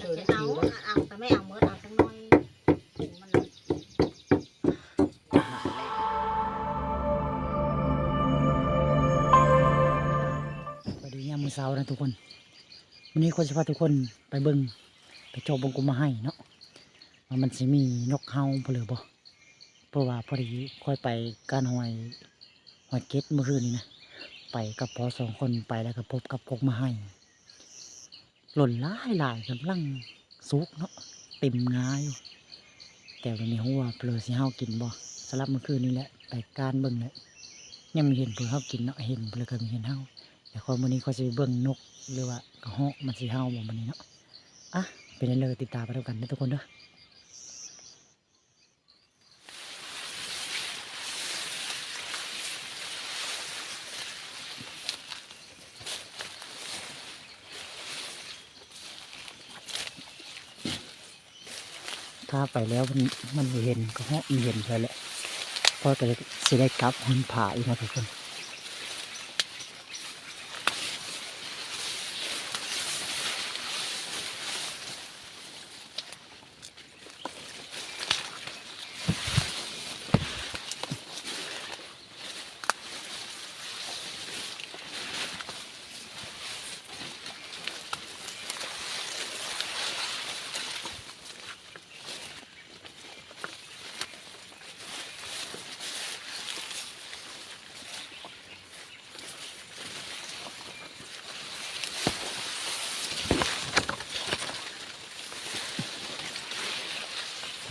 เธอได้เอาเอาแต่ไม่เอาเมื่อเอาสักหน่อยถึงมันสวัสดียามมื้อเช้านะทุกคนวันนี้คนจะพาทุกคนไปเบิงไปโจบบงกุมมาให้เนาะว่ามันสิมีนกเฮาเพนหรือบ่เพราะว่าพอดีค่อยไปการหอยหอยเก็ดเมื่อคืนนี้นะไปกับพอสองคนไปแล้วก็พบกับพกมาให้ หล่นหลายหลายกำลังสุกเนาะเต็มงาอยู่แต่วันนี้หัวาเปลือสิเฮากินบ่สลับเมื่อคืนนี้แหละแต่การเบิ่งแหละยังไม่เห็นเปลือเฮากินเนาะเห็นเปลือก็มีเห็นเฮาแต่คนวันนี้เขาจะเบิ่งนกหรือว่ากระหอกมันสีเฮาบ่วันนี้เนาะอะเป็นอะไรเลยติดตามไปด้วยกันนะทุกคนเด้อ ถ้าไปแล้วมันมันเห็นกระหอกมันเห็นเลยแหละเพราะก็เลยสิได้กลับหุนผาอีกนะทุกคน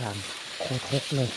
างโคตรเลย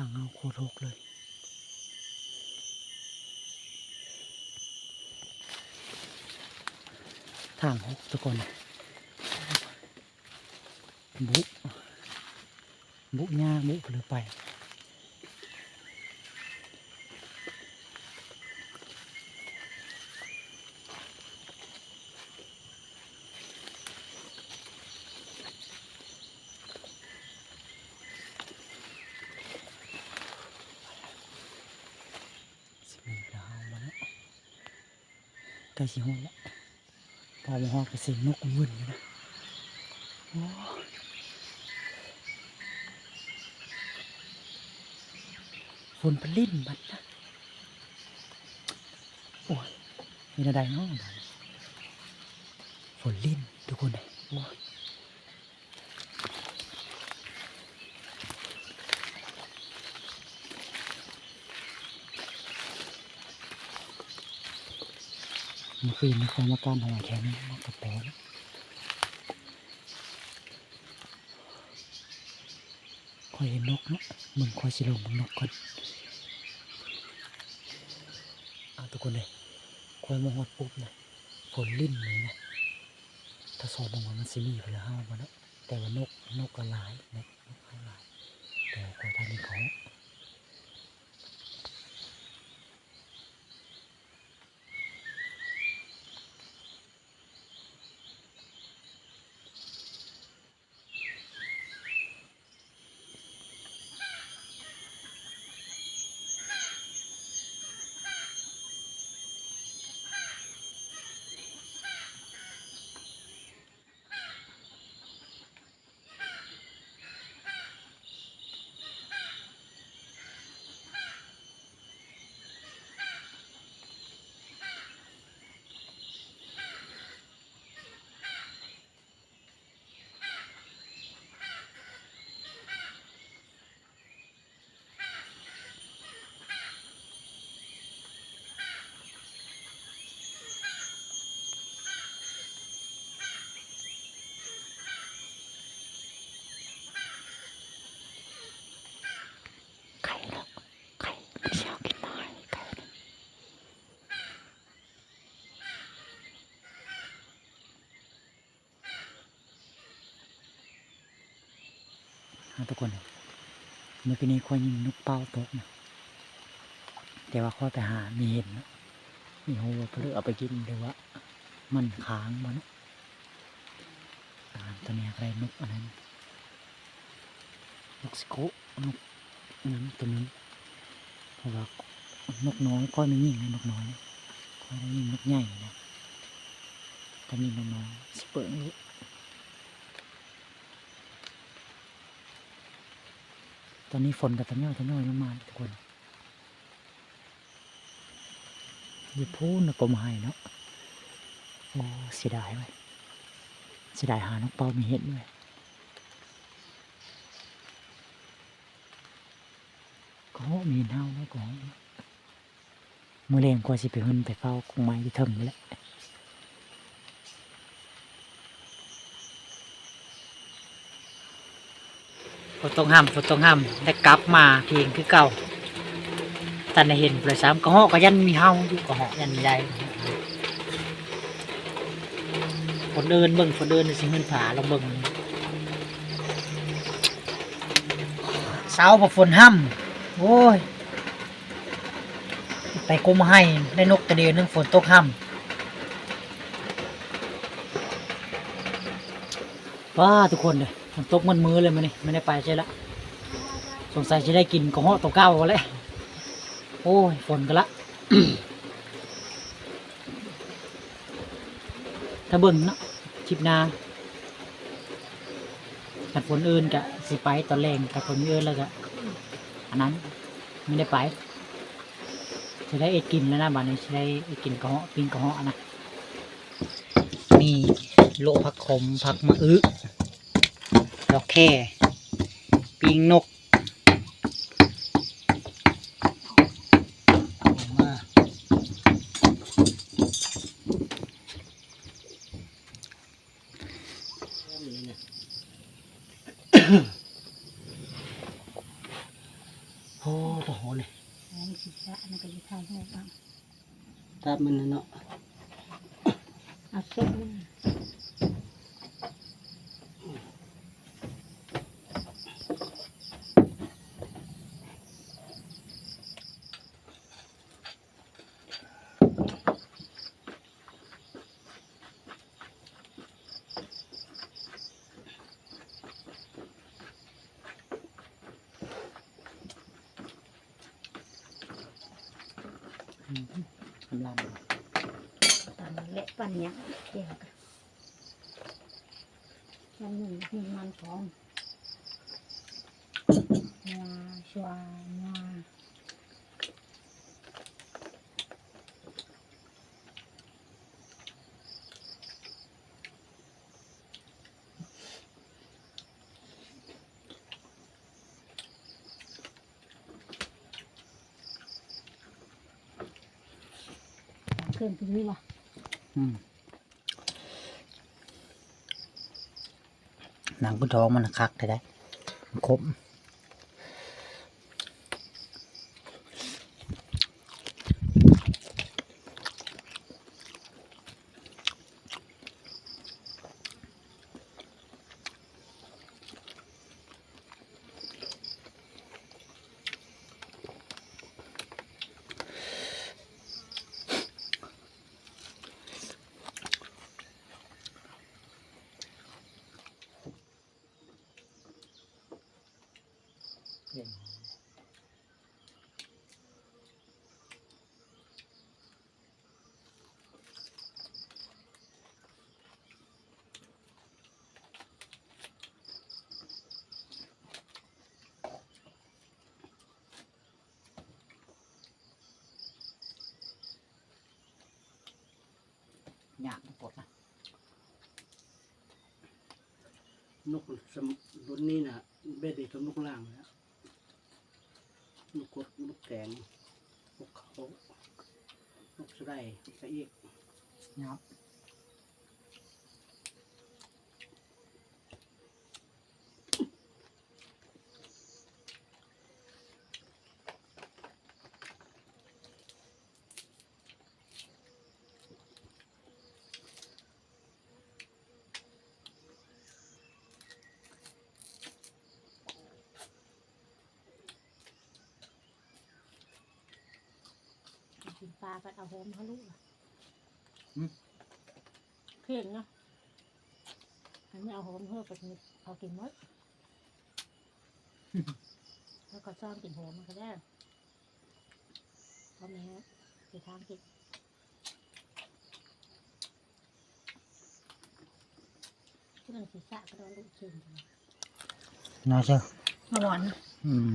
างเอาโคตรหกเลยทางหกทุกคนบุบุยาบุหรือไป สิมีดาวมาแล้วใกล้สิหอดแล้วพอมาหอดก็เสียงนกวุ่นอยู่นะโอ้ฝนพลิ้นบัดนะโอ้ยมีอะไรเนาะฝนลิ้นทุกคนเลยโอ้ย เมื่อคืนมีคมาการหอยแขนมากระแปงคอยเห็นนกเนาะมึงคอยสิลงมึงนกก่อนเอาทุกคนเลยคอยมองหดปุ๊บนะฝนลิ่นเลยนะถ้าสอบมองว่ามันสิมีไปแล้วห้าวมาเนาะแต่ว่านกนกก็หลายนกนกหลายหลายแต่คอยทางนี้เขา ทุกคนเมื่อกี้นี้ค่อยยิงนกเป้าตกนะแต่ว่าค่อยไปหามีเห็นนะมีหัวเพื่อเอาไปกินหรือว่า มันค้างมันตามตัวเนี้ยอะไรนกอะไรนะนนกสโกนกนั้นตัวนี้เพราะว่านกน้อยค่อยไม่ยิงนกน้อยค่อยได้ยิงนกใหญ่นะถ้ามีนกน้อยสเปิงนี้ ตอนนี้ฝนกับตะเน่อยตะน้อยลงมาทุกคนอยู่พูนนะกรมไห้เนาะโอ้เสียดายไว้ยเสียดายหานกเปามีเห็ดด้วยก็มีเน่าแล้วก็มือเลงกว่าสิไปหึนไปเฝ้าคงไม้ที่เทิงนี่แหละ ฝนตกห้ำฝนตกห้ำได้กลับมาเพียงคือเก่าตันเห็นประสามกระหอกก็ยันมีเฮาอยู่กระหอกยันมีได้ฝนเดินเบิ่งฝนเดินสิเงินผาลงเบิ่งเช้าพอฝนห้ำโอ้ยไปกุมให้ได้นกกระเดียวนึงฝนตกห้ำว้าทุกคนเลย ตกมันมือเลยมันนี่ไม่ได้ไปใช่ละสงสัยจะได้กินกระเหาะตัวเก้าแล้วโอ้ยฝนกันละ ถ้าเบิ่งเนาะคลิปนาถ้าฝนอื่นกะสิไปตอนแรงถ้าฝนอื่นแล้วก็อันนั้นไม่ได้ไปจะได้เอ็ดกินแล้วนะบัดนี้จะได้เอ็ดกินกระเหาะปิ้งกระเหาะนะมีโลผักขมผักมะอึ ดอกแค่ปิ้งนกเอามาโอ้โหเลยแองสิสะมันก็อยู่ทางโน้นบ้างตับมันน่ะเนาะเอาเส้นนี่ กำลัง ตามเละ ปันยังเกี่ยวกันมันหนึ่งหนึ่งมันพร้อมงาชวางาเครื่องตรงนี้วะ หนังกุท้องมันคักได้ได้มั ยากปวดนะนกสมรุ่นนี้นะเบ็ดเด็กตัวนกล่างแล้วนกกดนกแกงนกเขานกสไลด์นกสะเอียกยับ ปลาไปเอาโฮมเขาลูกอะอืมเพี้ยนเนาะอันนี้เอาโฮมเพื่อไปกินเอากินหมด แล้วก็ซ่อนกินโฮมมันก็ได้เพราะแม่ไปทางกินที่นั่งศีรษะก็โดนลูกชิ้นน่าเชื่อมาหวาน อืม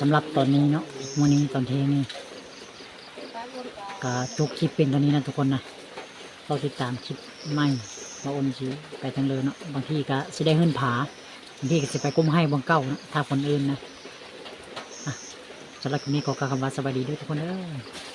สำหรับตอนนี้เนาะวันนี้ตอนเที่ยงนี่ก็จบคลิปเป็นตอนนี้นะทุกคนนะเราติดตามคลิปใหม่เราโอนสิไปทางเลยเนาะบางทีก็สิได้เฮิรนผาบางทีก็สิไปก้มให้บางเก้านะถ้าคนอื่นนะสำหรับคลิปนี้ขอกล่าวคำว่าสวัสดีด้วยทุกคนเด้อ